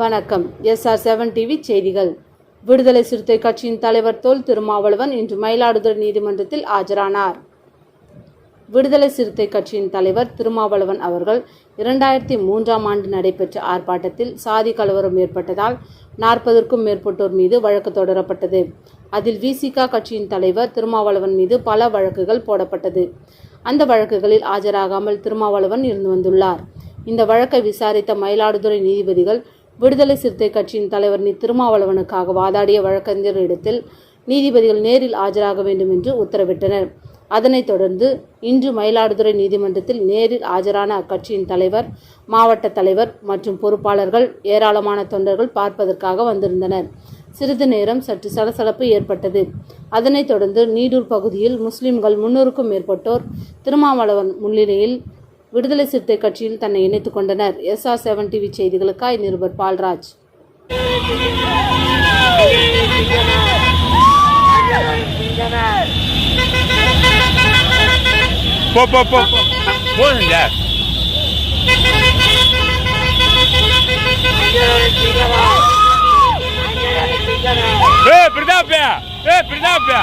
வணக்கம். SR seven TV செய்திகள். விடுதலை சிறுத்தை கட்சியின் தலைவர் தோல் திருமாவளவன் இன்று மயிலாடுதுறை நீதிமன்றத்தில் ஆஜரானார். விடுதலை சிறுத்தை கட்சியின் தலைவர் திருமாவளவன் அவர்கள் இரண்டாயிரத்தி மூன்றாம் ஆண்டு நடைபெற்ற ஆர்ப்பாட்டத்தில் சாதி கலவரம் ஏற்பட்டதால் நாற்பதற்கும் மேற்பட்டோர் மீது வழக்கு தொடரப்பட்டது. அதில் விசிகா கட்சியின் தலைவர் திருமாவளவன் மீது பல வழக்குகள் போடப்பட்டது. அந்த வழக்குகளில் ஆஜராகாமல் திருமாவளவன் இருந்து வந்துள்ளார். இந்த வழக்கை விசாரித்த மயிலாடுதுறை நீதிபதிகள் விடுதலை சிறுத்தை கட்சியின் தலைவர் நி திருமாவளவனுக்காக வாதாடிய வழக்கறிஞரிடத்தில் நீதிபதிகள் நேரில் ஆஜராக வேண்டும் என்று உத்தரவிட்டனர். அதனைத் தொடர்ந்து இன்று மயிலாடுதுறை நீதிமன்றத்தில் நேரில் ஆஜரான அக்கட்சியின் தலைவர் மாவட்ட தலைவர் மற்றும் பொறுப்பாளர்கள் ஏராளமான தொண்டர்கள் பார்ப்பதற்காக வந்திருந்தனர். சிறிது நேரம் சற்று சலசலப்பு ஏற்பட்டது. அதனைத் தொடர்ந்து நீடூர் பகுதியில் முஸ்லிம்கள் முன்னூறுக்கும் மேற்பட்டோர் திருமாவளவன் முன்னிலையில் விடுதலை சிறுத்தை கட்சியில் தன்னை இணைத்துக் கொண்டனர். எஸ்ஆர் செவன் டிவி செய்திகளுக்காய் நிருபர் பால்ராஜ். ஏ பிரதாப் ஏ பிரதாப்யா